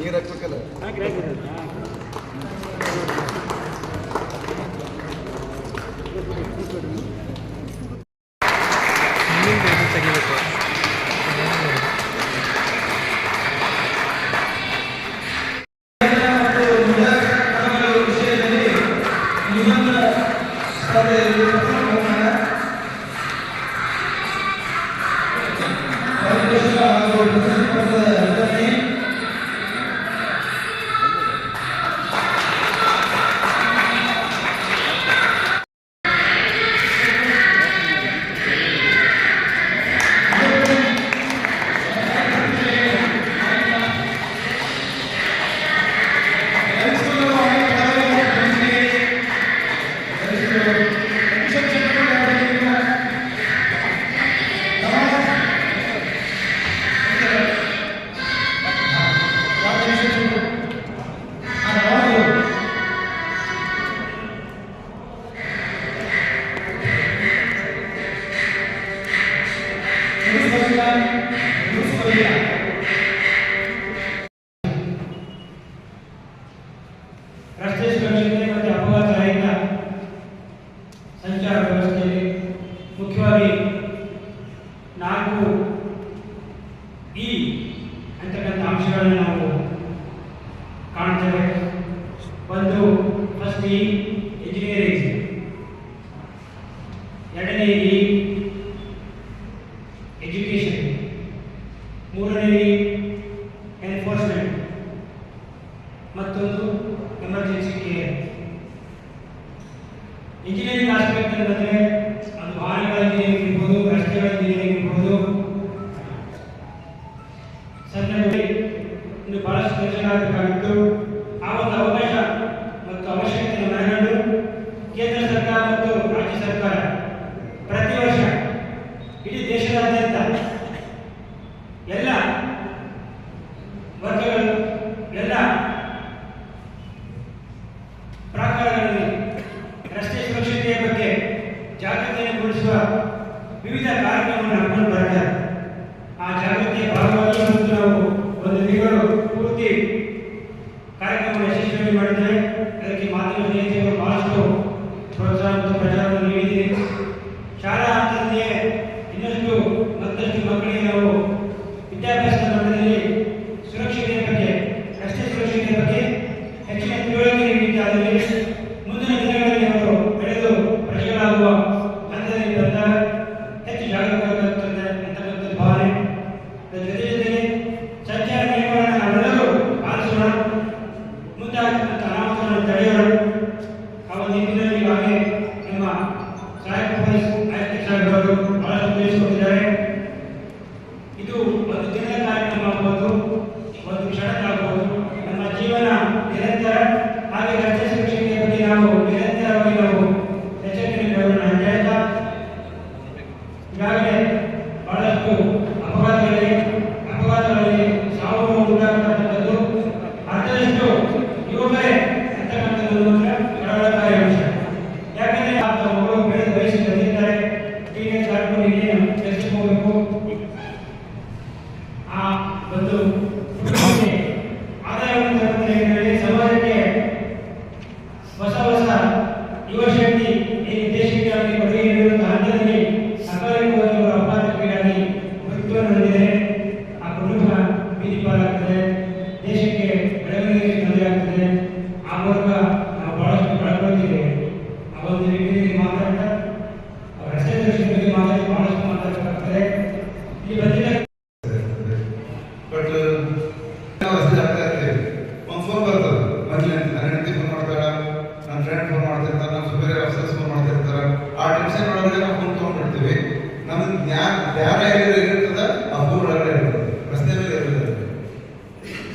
ನೀರು ಹಾಕ್ಬೇಕಲ್ಲ? ಕಾಣ್ತೇವೆ. ಒಂದು ಫಸ್ಟ್ ಈ ಇಂಜಿನಿಯರಿಂಗ್ ಎರಡನೇ ಈ ಎಜುಕೇಷನ್ ಮೂರನೇ ಎನ್ಫೋರ್ಸ್ಮೆಂಟ್ ಮತ್ತೊಂದು ಎಮರ್ಜೆನ್ಸಿ ಕೇರ್ ಇಂಜಿನಿಯರಿಂಗ್ ಆಸ್ಪೆಕ್ಟ್ ಅಂತಂದರೆ ಇಲ್ಲಿ ಬಹಳಷ್ಟು ಯೋಜನೆಗಳಾಗಬೇಕಾಗಿತ್ತು ಆ ಒಂದು ಅವಕಾಶ ಮತ್ತು ಅವಶ್ಯಕತೆ ಮನಗಂಡು ಕೇಂದ್ರ ಸರ್ಕಾರ ಮತ್ತು ರಾಜ್ಯ ಸರ್ಕಾರ ಪ್ರತಿ ವರ್ಷ ಇಡೀ ದೇಶದಾದ್ಯಂತ ಎಲ್ಲ ವರ್ಗಗಳು, ಎಲ್ಲ ಪ್ರಾಕಾರಗಳಲ್ಲಿ ರಸ್ತೆ ಸುರಕ್ಷತೆಯ ಬಗ್ಗೆ ಜಾಗೃತಿಯನ್ನು ಮೂಡಿಸುವ ವಿವಿಧ ಕಾರ್ಯಕ್ರಮಗಳನ್ನು ಹಮ್ಮಿಕೊಂಡು ಬರ್ತಾರೆ ಶಾಲಾ ಹಂತದಲ್ಲಿ ಇನ್ನಷ್ಟು ಮತ್ತಷ್ಟು ಮಕ್ಕಳಿಗೆ ನಾವು ವಿದ್ಯಾಭ್ಯಾಸದ ಮಟ್ಟದಲ್ಲಿ ಸುರಕ್ಷತೆಯ ಬಗ್ಗೆ, ರಸ್ತೆ ಸುರಕ್ಷತೆಯ ಬಗ್ಗೆ ಹೆಚ್ಚಿನ ತಿಳುವಳಿಕೆ ನೀಡಿದ್ದಾದಲ್ಲಿ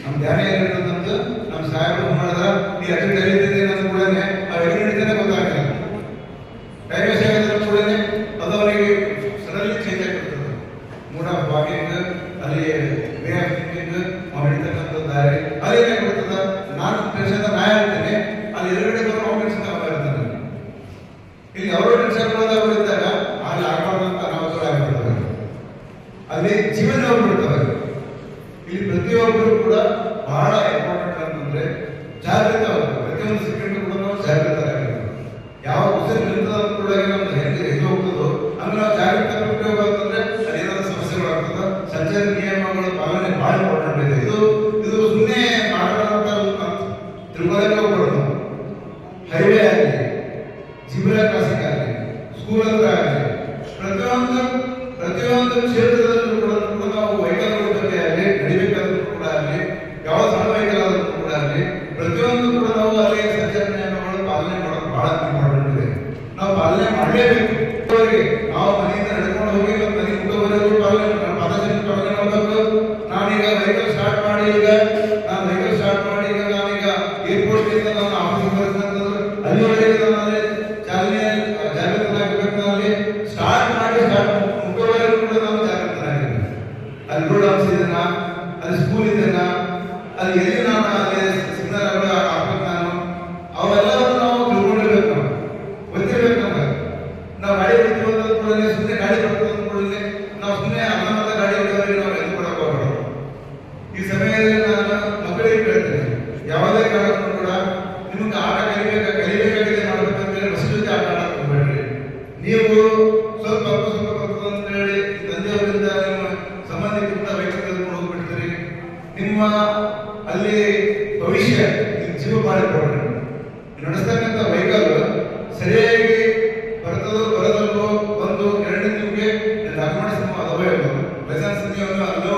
ನಮ್ಮ ಧ್ಯಾನ ಏನಿರ್ತದಂದು ನಮ್ಮ ಸಾಹೇಬರು ಮಾಡಿದ ನೀ ಅದ್ರ ಕಲಿತಿದ್ದೆ ನನ್ನ ಕೂಡನೆ ಆ ಎಲ್ಲಿ ಹಿಡಿತಾನೆ ಗೊತ್ತಾಗಲ್ಲ ದೈವ ಸೇವೆದ ಕೂಡನೆ ಅದು ಅವರಿಗೆ ಸಡನ್ಲಿ ಚೇಂಜ್ ಆಗಿರ್ತದೆ ಮೂಡ ವಾಕಿಂಗ್ ಅಲ್ಲಿ ವೇ ಆಫ್ ಥಿಂಕಿಂಗ್ ಅವ್ರು ದಾರಿ ಕೂಡ ಬಹಳ ಇಂಪಾರ್ಟೆಂಟ್ ಅಂತಂದ್ರೆ ಜಾಗೃತವಾಗಿ ಪ್ರತಿಯೊಂದು ಮಾಡಿ ಈಗ, ನಾನು ಸ್ಟಾರ್ಟ್ ಮಾಡಿ ಈಗ ನಾನೀಗ ಏರ್ಪೋರ್ಟ್ ಇಂದ ನಾನು ಆಫೀಸ್ ಬರ್ತಂತಂದ್ರೆ ಅಲ್ಲಿವರೆಗೆ ನಾನು ಚಾಲನೆ ಜಾಗೃತನಾಗಬೇಕು ಅಲ್ಲಿ. ಸ್ಟಾರ್ಟ್ ಮಾಡಿ ಸ್ಟಾರ್ಟ್ ಮುಟ್ಟುವರೆಗೂ ಕೂಡ ನಾನು ಜಾಗೃತನಾಗಿರ್ಬೇಕು ಅಲ್ಲಿ ರೋಡ್ ಆಫೀಸ್ ಇದೆನಾ ಅಲ್ಲಿ ಸ್ಕೂಲ್ ಇದೆನಾ, ಅಲ್ಲಿ ಎಲ್ಲಿ ಯಾವುದೇ ಕಾರಣಕ್ಕೂ ಕೂಡ ನಿಮಗೆ ಆಟ ಕಲಿಬೇಕು ಕಲಿಬೇಕಾಗಿದೆ ಮಾಡ್ಬೇಕಂತೇಳಿ ಬಸ್ ಜೊತೆ ಆಟ ಆಡಕ್ಕೆ ಹೋಗ್ಬೇಡ್ರಿ. ನೀವು ಸ್ವಲ್ಪ ಸ್ವಲ್ಪ ಬರ್ತದೆ ಅಂತ ಹೇಳಿ ತಂದೆಯವರಿಂದ ನಿಮ್ಮ ಸಂಬಂಧಿಕರಿಂದ ವೆಹಿಕಲ್ ತೆಗೆದುಕೊಂಡು ಹೋಗ್ಬಿಡ್ತೀರಿ. ನಿಮ್ಮ ಅಲ್ಲಿ ಭವಿಷ್ಯ ಜೀವ ಮಾಡಿ ಕೊಡ್ರಿ ನಡೆಸ್ತಕ್ಕಂಥ ವೆಹಿಕಲ್ ಸರಿಯಾಗಿ ಬರ್ತದೋ ಬರದಲ್ಲೋ ಒಂದು ಎರಡನೇ ನಿಮಗೆ ಡಾಕ್ಯುಮೆಂಟ್ಸ್ ಅದಾವೇ ಲೈಸೆನ್ಸ್ ನೀವು ಅಲ್ಲೋ?